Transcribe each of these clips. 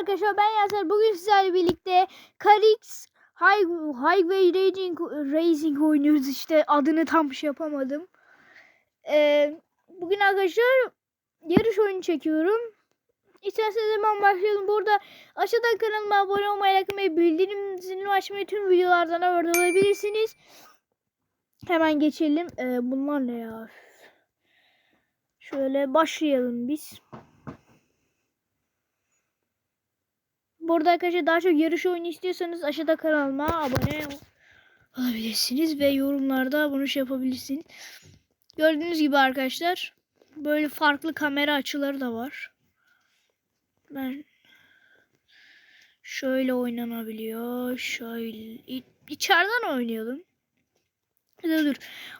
arkadaşlar ben Yaser. Bugün sizlerle birlikte High, Highway Racing, Racing oynuyoruz işte adını tam şey yapamadım. Ee, bugün arkadaşlar yarış oyunu çekiyorum. İsterseniz hemen başlayalım. Burada aşağıdan kanalıma abone olmayı, like bildirim zilini açmayı tüm videolardan haberdar olabilirsiniz. Hemen geçelim. Ee, bunlar ne ya? Şöyle başlayalım biz. Burada arkadaşlar daha çok yarış oyunu istiyorsanız aşağıda kanalıma abone olabilirsiniz ve yorumlarda bunu şey yapabilirsiniz. Gördüğünüz gibi arkadaşlar böyle farklı kamera açıları da var. Ben şöyle oynanabiliyor. Şöyle içeriden oynayalım. Dur dur.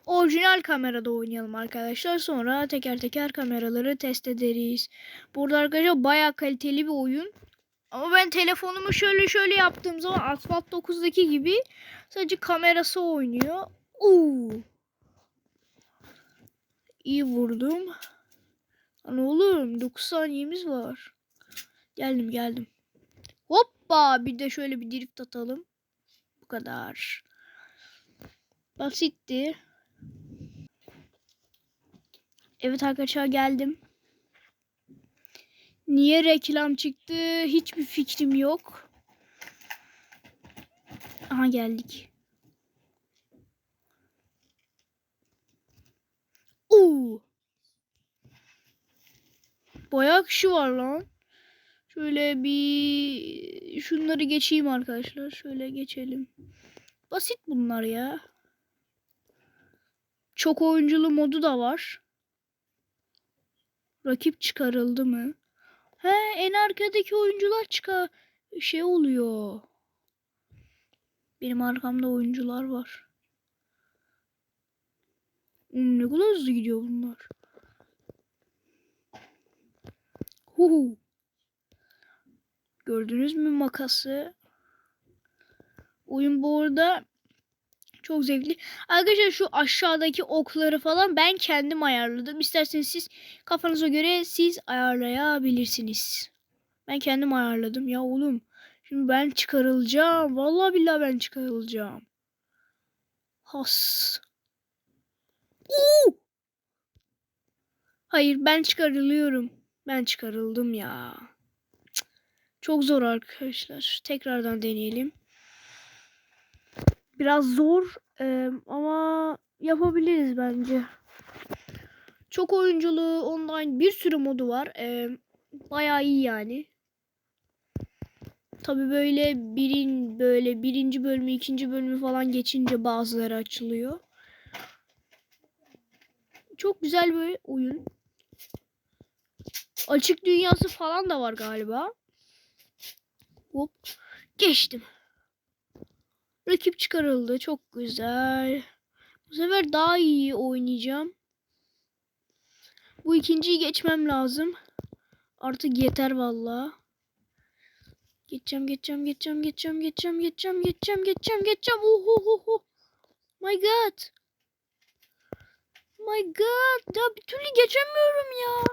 Orijinal kamerada oynayalım arkadaşlar. Sonra teker teker kameraları test ederiz. Burada arkadaşlar bayağı kaliteli bir oyun. Ama ben telefonumu şöyle şöyle yaptığım zaman Asphalt 9'daki gibi sadece kamerası oynuyor. Oo. İyi vurdum. Lan oğlum 9 saniyemiz var. Geldim geldim. Hoppa bir de şöyle bir drift atalım. Bu kadar. Basitti. Evet arkadaşlar geldim. Niye reklam çıktı? Hiçbir fikrim yok. Aha geldik. Oo. Bayağı kişi var lan. Şöyle bir şunları geçeyim arkadaşlar. Şöyle geçelim. Basit bunlar ya. Çok oyunculu modu da var. Rakip çıkarıldı mı? He en arkadaki oyuncular çıkar şey oluyor. Benim arkamda oyuncular var. Hmm, ne kadar hızlı gidiyor bunlar. Huhu. Gördünüz mü makası? Oyun bu arada çok zevkli. Arkadaşlar şu aşağıdaki okları falan ben kendim ayarladım. İsterseniz siz kafanıza göre siz ayarlayabilirsiniz. Ben kendim ayarladım ya oğlum. Şimdi ben çıkarılacağım. Vallahi billahi ben çıkarılacağım. Has. Oo! Hayır ben çıkarılıyorum. Ben çıkarıldım ya. Çok zor arkadaşlar. Tekrardan deneyelim. Biraz zor eee, ama yapabiliriz bence. Çok oyunculu online bir sürü modu var. Eee bayağı iyi yani. Tabi böyle birin böyle birinci bölümü ikinci bölümü falan geçince bazıları açılıyor. Çok güzel bir oyun. Açık dünyası falan da var galiba. Hop geçtim. Rakip çıkarıldı. Çok güzel. Bu sefer daha iyi oynayacağım. Bu ikinciyi geçmem lazım. Artık yeter valla. Geçeceğim, geçeceğim, geçeceğim, geçeceğim, geçeceğim, geçeceğim, geçeceğim, geçeceğim, geçeceğim. Oho, My God. My God. Ya bir türlü geçemiyorum ya.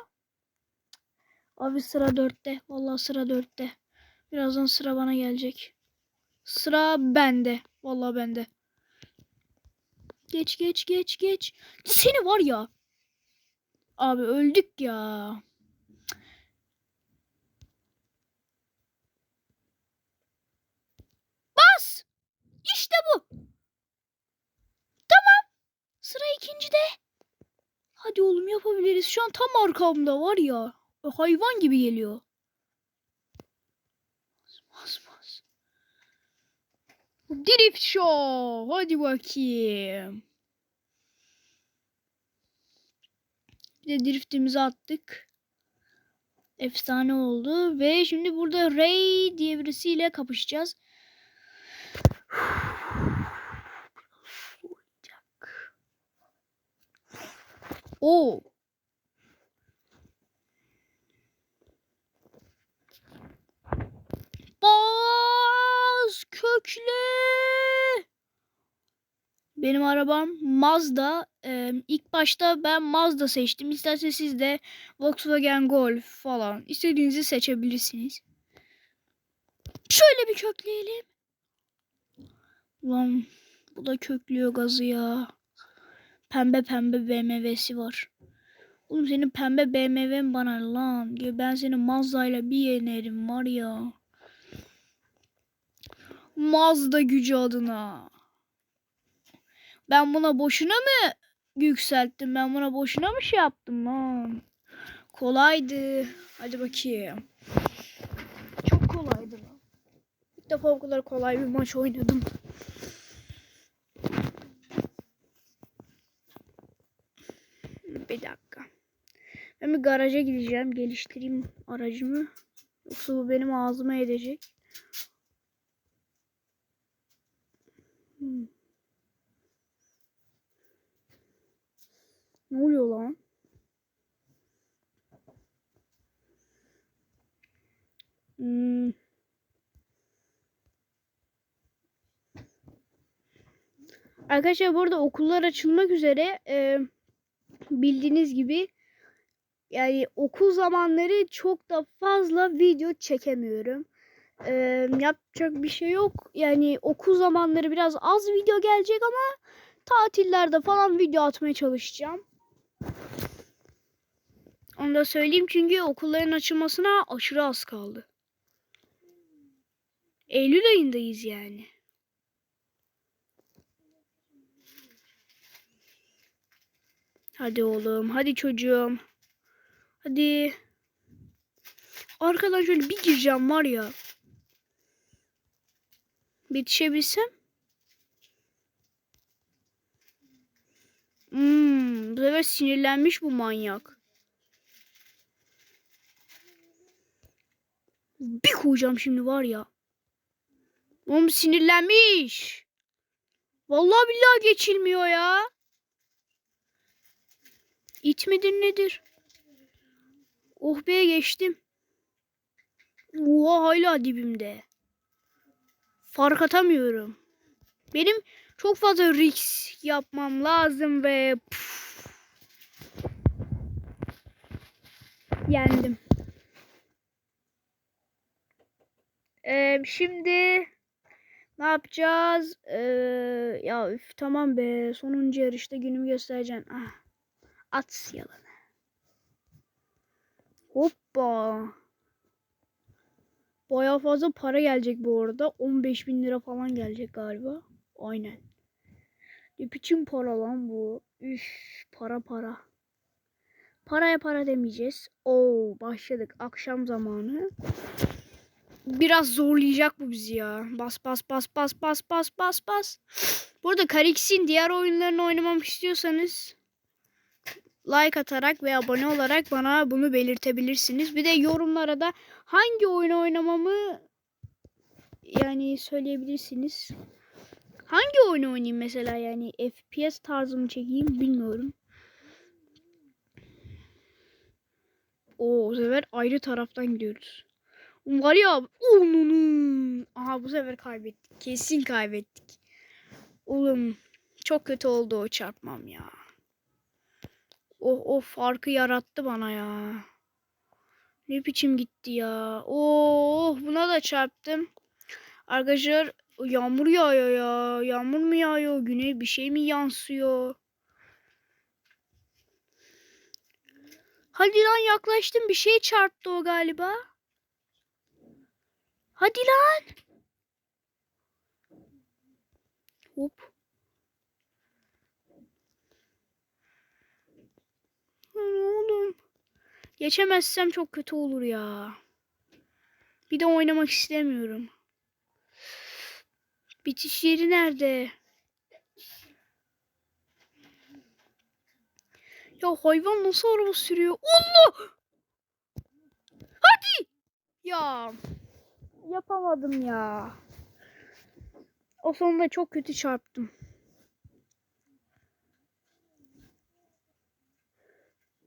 Abi sıra dörtte. Vallahi sıra dörtte. Birazdan sıra bana gelecek. Sıra bende. Vallahi bende. Geç geç geç geç. Seni var ya. Abi öldük ya. Bas. İşte bu. Tamam. Sıra ikincide. Hadi oğlum yapabiliriz. Şu an tam arkamda var ya. Hayvan gibi geliyor. Bas bas. Drift Show. Hadi bakayım. Bir de driftimizi attık. Efsane oldu. Ve şimdi burada Ray diye birisiyle kapışacağız. Oo. Benim arabam Mazda. Ee, ilk başta ben Mazda seçtim. İsterseniz siz de Volkswagen Golf falan istediğinizi seçebilirsiniz. Şöyle bir kökleyelim. Ulan bu da köklüyor gazı ya. Pembe pembe BMW'si var. Oğlum senin pembe BMW'n bana lan. Ya ben seni Mazda'yla bir yenerim var ya. Mazda gücü adına. Ben buna boşuna mı yükselttim? Ben buna boşuna mı şey yaptım lan? Kolaydı. Hadi bakayım. Çok kolaydı lan. İlk defa bu kadar kolay bir maç oynadım. Bir dakika. Ben bir garaja gideceğim. Geliştireyim aracımı. Yoksa bu benim ağzıma edecek. Hmm. Ne oluyor lan? Hmm. Arkadaşlar burada okullar açılmak üzere e, bildiğiniz gibi yani okul zamanları çok da fazla video çekemiyorum. E, yapacak bir şey yok. Yani okul zamanları biraz az video gelecek ama tatillerde falan video atmaya çalışacağım. Onu da söyleyeyim çünkü okulların açılmasına aşırı az kaldı. Eylül ayındayız yani. Hadi oğlum, hadi çocuğum. Hadi. Arkadan şöyle bir gireceğim var ya. Bitişebilsem. Hmm, bu sefer sinirlenmiş bu manyak. Bir koyacağım şimdi var ya. Oğlum sinirlenmiş. Vallahi billahi geçilmiyor ya. İt midir nedir? Oh be geçtim. Oha hala dibimde. Fark atamıyorum. Benim çok fazla risk yapmam lazım ve puf. yendim. Ee, şimdi ne yapacağız? Ee, ya üf, tamam be. Sonuncu yarışta günümü göstereceğim. Ah. At yalanı. Hoppa. Baya fazla para gelecek bu arada. 15 bin lira falan gelecek galiba. Aynen. Ne biçim para lan bu? Üf para para. Paraya para demeyeceğiz. Oo başladık. Akşam zamanı. Biraz zorlayacak bu bizi ya. Bas bas bas bas bas bas bas bas. Burada Karix'in diğer oyunlarını oynamamı istiyorsanız like atarak ve abone olarak bana bunu belirtebilirsiniz. Bir de yorumlara da hangi oyunu oynamamı yani söyleyebilirsiniz. Hangi oyunu oynayayım mesela yani FPS tarzımı çekeyim bilmiyorum. O, o sefer ayrı taraftan gidiyoruz. Var ya onun. Aha bu sefer kaybettik. Kesin kaybettik. Oğlum çok kötü oldu o çarpmam ya. O, o farkı yarattı bana ya. Ne biçim gitti ya. Oh buna da çarptım. Arkadaşlar yağmur yağıyor ya. Yağmur mu yağıyor? Güney bir şey mi yansıyor? Hadi lan yaklaştım. Bir şey çarptı o galiba. Hadi lan. Hop. Oğlum. Geçemezsem çok kötü olur ya. Bir de oynamak istemiyorum. Bitiş yeri nerede? Ya hayvan nasıl araba sürüyor? Allah! Hadi! Ya yapamadım ya. O sonunda çok kötü çarptım.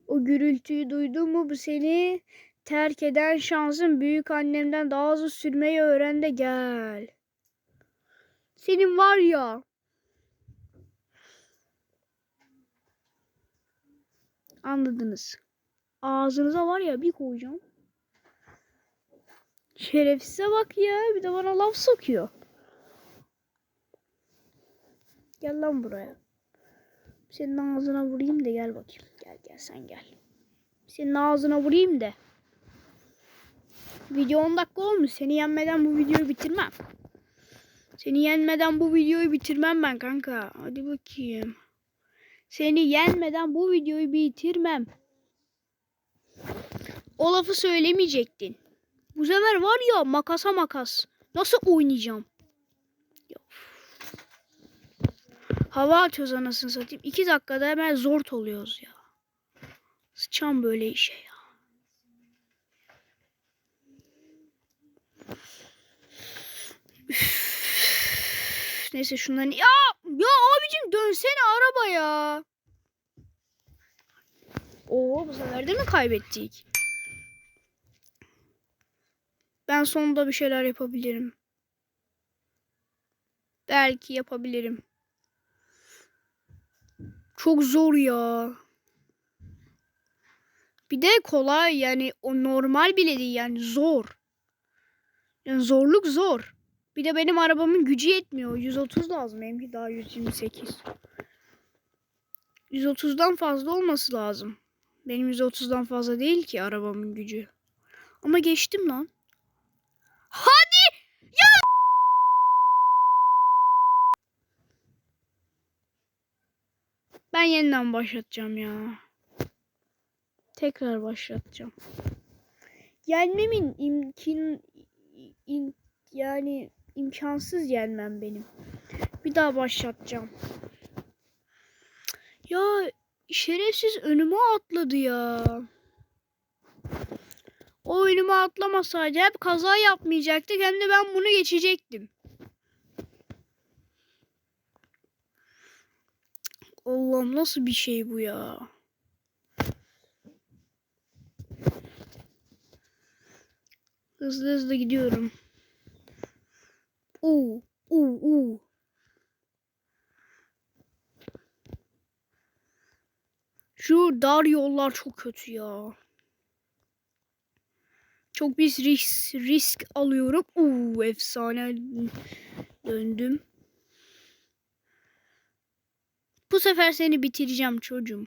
O gürültüyü duydun mu bu seni terk eden şansın büyük annemden daha hızlı sürmeyi öğren de gel. Senin var ya. Anladınız. Ağzınıza var ya bir koyacağım. Şerefsize bak ya. Bir de bana laf sokuyor. Gel lan buraya. Senin ağzına vurayım da gel bakayım. Gel gel sen gel. Senin ağzına vurayım da. Video 10 dakika olmuş. Seni yenmeden bu videoyu bitirmem. Seni yenmeden bu videoyu bitirmem ben kanka. Hadi bakayım. Seni yenmeden bu videoyu bitirmem. O lafı söylemeyecektin. Bu sefer var ya makasa makas. Nasıl oynayacağım? Ya. Hava açıyoruz anasını satayım. İki dakikada hemen zor oluyoruz ya. Sıçam böyle işe ya. Üf. Neyse şundan ya ya abicim dönsene araba ya. Oo bu sefer de mi kaybettik? Ben sonunda bir şeyler yapabilirim. Belki yapabilirim. Çok zor ya. Bir de kolay yani o normal bile değil yani zor. Yani zorluk zor. Bir de benim arabamın gücü yetmiyor. 130 lazım benimki daha 128. 130'dan fazla olması lazım. Benim 130'dan fazla değil ki arabamın gücü. Ama geçtim lan. Hadi! Ya! Ben yeniden başlatacağım ya. Tekrar başlatacağım. Yenmemin imkin im- yani imkansız yenmem benim. Bir daha başlatacağım. Ya şerefsiz önüme atladı ya. O önüme atlamasaydı hep kaza yapmayacaktık hem de ben bunu geçecektim. Allah'ım nasıl bir şey bu ya? Hızlı hızlı gidiyorum. Uuu, uuu, uuu. Şu dar yollar çok kötü ya. Çok bir risk, risk alıyorum. Uuu efsane döndüm. Bu sefer seni bitireceğim çocuğum.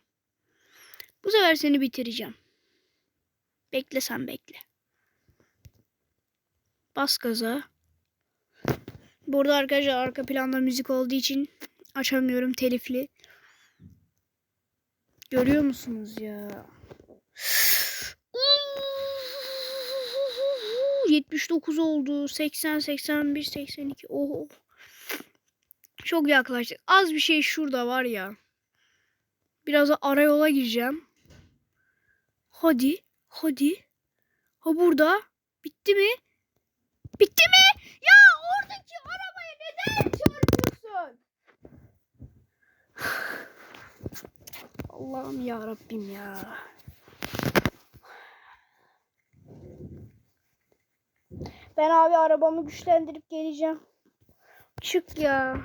Bu sefer seni bitireceğim. Bekle sen bekle. Bas gaza. Burada arkadaşlar arka planda müzik olduğu için açamıyorum telifli. Görüyor musunuz ya? 79 oldu. 80, 81, 82. Oh. Çok yaklaştık. Az bir şey şurada var ya. Biraz ara yola gireceğim. Hadi. Hadi. Ha burada. Bitti mi? Bitti mi? Ya oradaki arabaya neden çarpıyorsun? Allah'ım ya Rabbim ya. Ben abi arabamı güçlendirip geleceğim. Çık ya.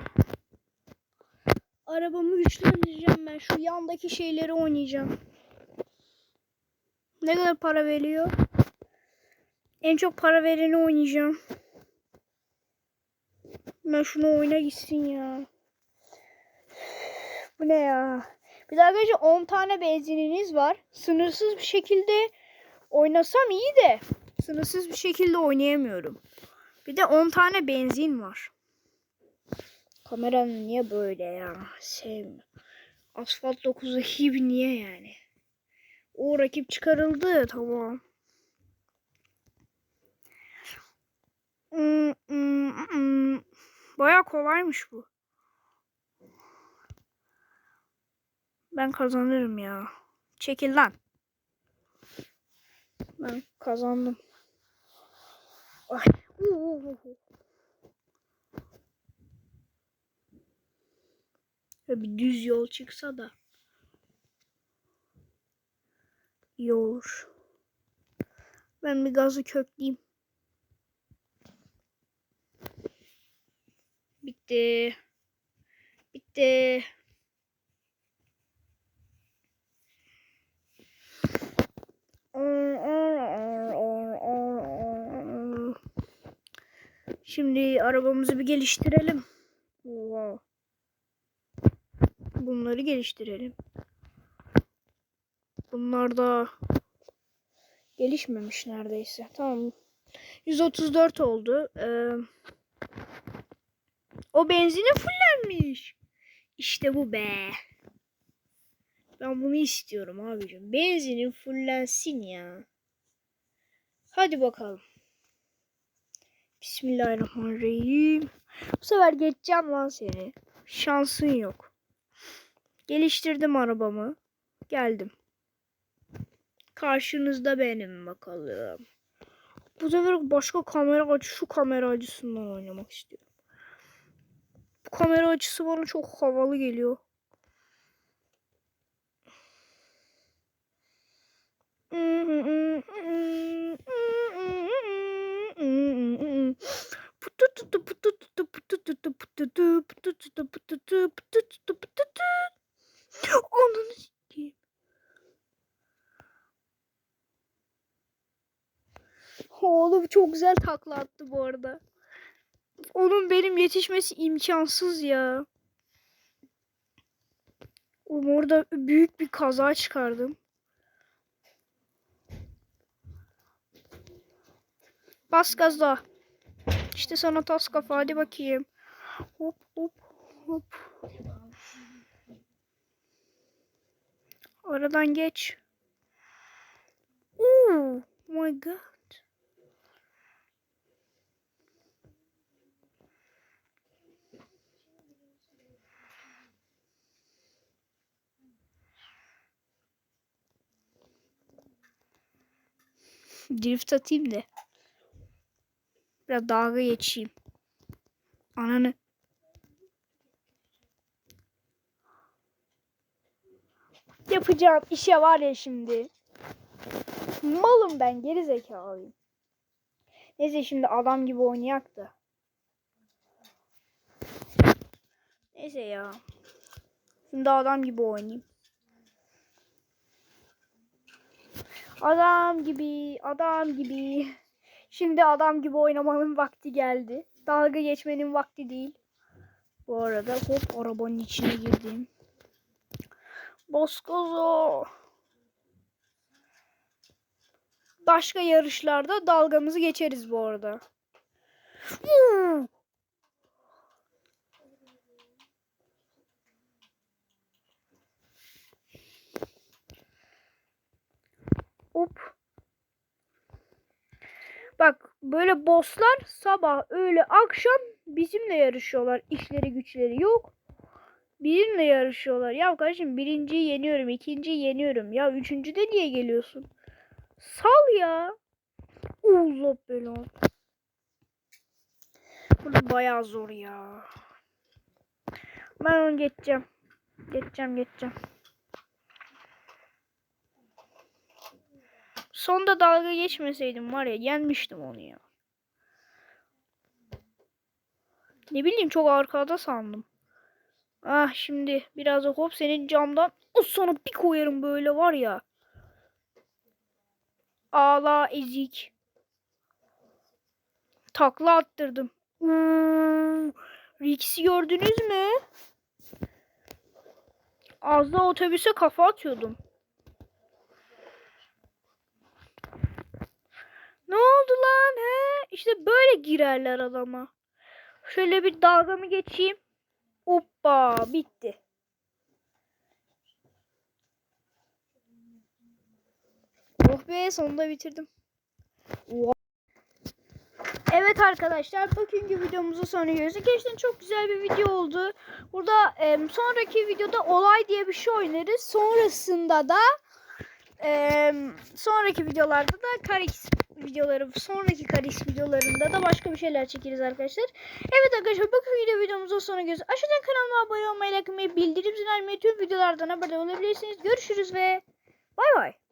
Arabamı güçlendireceğim ben. Şu yandaki şeyleri oynayacağım. Ne kadar para veriyor? En çok para vereni oynayacağım. Ben şunu oyna gitsin ya. Bu ne ya? Bir de arkadaşlar 10 tane benzininiz var. Sınırsız bir şekilde oynasam iyi de sınırsız bir şekilde oynayamıyorum. Bir de 10 tane benzin var. Kameranın niye böyle ya? Sevmiyorum. Asfalt 9'daki gibi niye yani? O rakip çıkarıldı tamam. Hmm, hmm, hmm. Baya kolaymış bu. Ben kazanırım ya. Çekil lan. Ben kazandım. Ay. Bir düz yol çıksa da iyi olur. Ben bir gazı kökleyeyim. Bitti. Bitti. Şimdi arabamızı bir geliştirelim. Wow. Bunları geliştirelim. Bunlar da gelişmemiş neredeyse. Tamam. 134 oldu. Ee, o benzine fullenmiş. İşte bu be. Ben bunu istiyorum abicim. Benzinin fullensin ya. Hadi bakalım. Bismillahirrahmanirrahim. Bu sefer geçeceğim lan seni. Şansın yok. Geliştirdim arabamı. Geldim. Karşınızda benim bakalım. Bu sefer başka kamera açı şu kamera açısından oynamak istiyorum. Bu kamera açısı bana çok havalı geliyor. Ananı sikeyim. Oğlum çok güzel takla attı bu arada. Onun benim yetişmesi imkansız ya. Oğlum orada büyük bir kaza çıkardım. Bas gazla. İşte sana tas kafa hadi bakayım. Hop hop hop. Aradan geç. Oh my god. Drift atayım da. Biraz dalga geçeyim. Ananı. Yapacağım işe var ya şimdi. Malım ben geri zekalıyım. Neyse şimdi adam gibi oynayak da. Neyse ya. Şimdi adam gibi oynayayım. Adam gibi, adam gibi. Şimdi adam gibi oynamanın vakti geldi. Dalga geçmenin vakti değil. Bu arada hop arabanın içine girdim. Boskozo. Başka yarışlarda dalgamızı geçeriz bu arada. Huu! Hop. Bak böyle bosslar sabah, öğle, akşam bizimle yarışıyorlar. İşleri güçleri yok. Bizimle yarışıyorlar. Ya kardeşim birinciyi yeniyorum, ikinciyi yeniyorum. Ya üçüncüde niye geliyorsun? Sal ya. Allah belanı. Burada bayağı zor ya. Ben onu geçeceğim. Geçeceğim, geçeceğim. Sonda dalga geçmeseydim var ya yenmiştim onu ya. Ne bileyim çok arkada sandım. Ah şimdi biraz da hop senin camdan o sana bir koyarım böyle var ya. Ağla ezik. Takla attırdım. Uuu, Rix'i gördünüz mü? Az da otobüse kafa atıyordum. Ne oldu lan he? İşte böyle girerler adama. Şöyle bir dalgamı geçeyim. Hoppa bitti. Oh be sonunda bitirdim. Evet arkadaşlar bugünkü videomuzu sona geliyoruz. Gerçekten çok güzel bir video oldu. Burada e, sonraki videoda olay diye bir şey oynarız. Sonrasında da e, sonraki videolarda da Karix videoları, sonraki Karix videolarında da başka bir şeyler çekeriz arkadaşlar. Evet arkadaşlar bugünkü videomuzun sonuna geliyoruz. Aşağıdan kanalıma abone olmayı, like bildirim zilini tüm videolardan haberdar olabilirsiniz. Görüşürüz ve bay bay.